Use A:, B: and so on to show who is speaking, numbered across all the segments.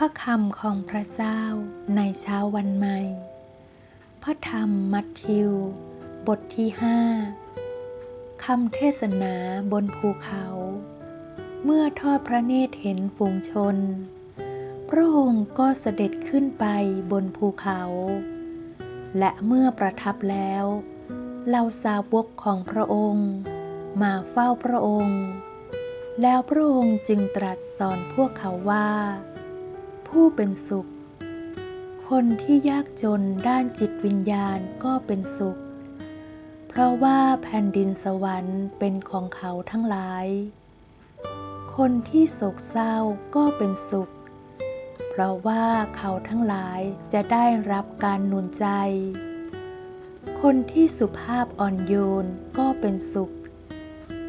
A: พระคำของพระเจ้าในเช้าวันใหม่ พระธรรมมัทธิว บทที่ห้าคำเทศนาบนภูเขา เมื่อทอดพระเนตรเห็นฝูงชน พระองค์ก็เสด็จขึ้นไปบนภูเขา และเมื่อประทับแล้วเหล่าสาวกของพระองค์ มาเฝ้าพระองค์ แล้วพระองค์จึงตรัสสอนพวกเขาว่า ผู้เป็นสุข คนที่ยากจนด้านจิตวิญญาณก็เป็นสุข เพราะว่าแผ่นดินสวรรค์เป็นของเขาทั้งหลาย คนที่โศกเศร้าก็เป็นสุข เพราะว่าเขาทั้งหลายจะได้รับการหนุนใจ คนที่สุภาพอ่อนโยนก็เป็นสุข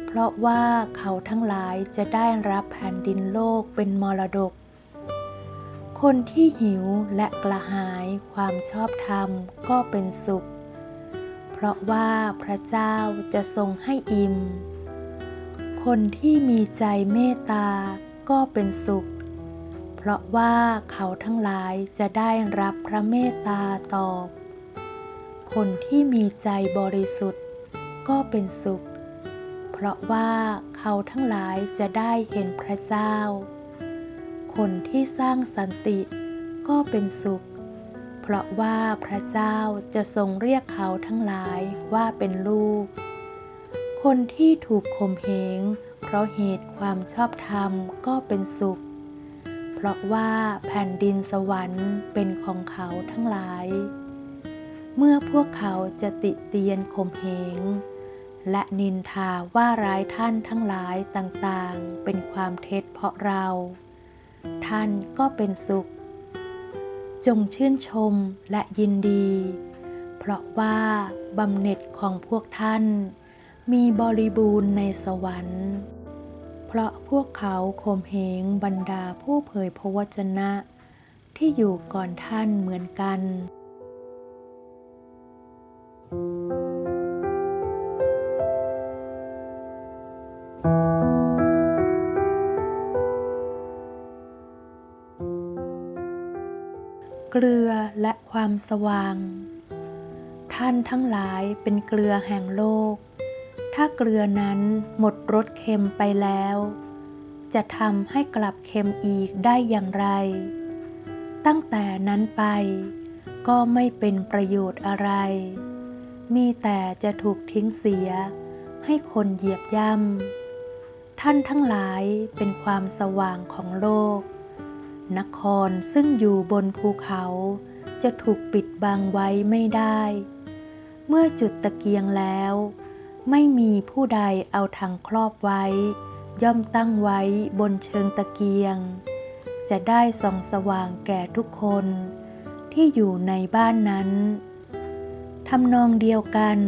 A: เพราะว่าเขาทั้งหลายจะได้รับแผ่นดินโลกเป็นมรดก คนที่หิวและกระหายความชอบธรรมก็เป็นสุข เพราะว่าพระเจ้าจะทรงให้อิ่ม คนที่มีใจเมตตาก็เป็นสุข เพราะว่าเขาทั้งหลายจะได้รับพระเมตตาตอบ คนที่มีใจบริสุทธิ์ก็เป็นสุข เพราะว่าเขาทั้งหลายจะได้เห็นพระเจ้า คนที่สร้างสันติก็เป็นสุข เพราะว่าพระเจ้าจะทรงเรียกเขาทั้งหลายว่าเป็นลูก คนที่ถูกข่มเหงเพราะเหตุความชอบธรรมก็เป็นสุข เพราะว่าแผ่นดินสวรรค์เป็นของเขาทั้งหลาย เมื่อพวกเขาจะติเตียนข่มเหงและนินทาว่าร้ายท่านทั้งหลายต่างๆ เป็นความเท็จเพราะเรา ท่านก็เป็นสุข จงชื่นชมและยินดี เพราะว่าบำเหน็จของพวกท่าน มีบริบูรณ์ในสวรรค์ เพราะพวกเขาข่มเหงบรรดาผู้เผยพระวจนะ ที่อยู่ก่อนท่านเหมือนกัน เกลือและความสว่าง ท่านทั้งหลายเป็นเกลือแห่งโลก ถ้าเกลือนั้นหมดรสเค็มไปแล้ว จะทำให้กลับเค็มอีกได้อย่างไร ตั้งแต่นั้นไป ก็ไม่เป็นประโยชน์อะไร มีแต่จะถูกทิ้งเสีย ให้คนเหยียบย่ำท่านทั้งหลายเป็นความสว่างของโลก นครซึ่งอยู่บนภูเขาจะถูกปิดบังไว้ไม่ได้ เมื่อจุดตะเกียงแล้ว ไม่มีผู้ใดเอาถังครอบไว้ ย่อมตั้งไว้บนเชิงตะเกียง จะได้ส่องสว่างแก่ทุกคนที่อยู่ในบ้านนั้นทำนองเดียวกัน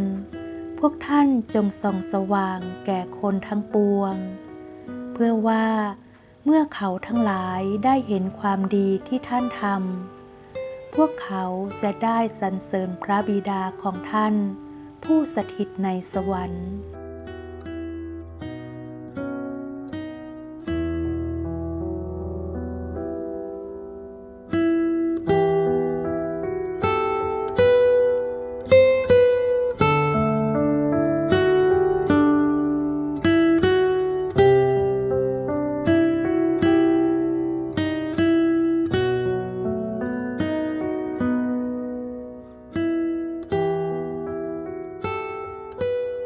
A: พวกท่านจงส่องสว่างแก่คนทั้งปวง เพื่อว่า เมื่อเขาทั้งหลายได้เห็นความดีที่ท่านทำ พวกเขาจะได้สรรเสริญพระบิดาของท่าน ผู้สถิตในสวรรค์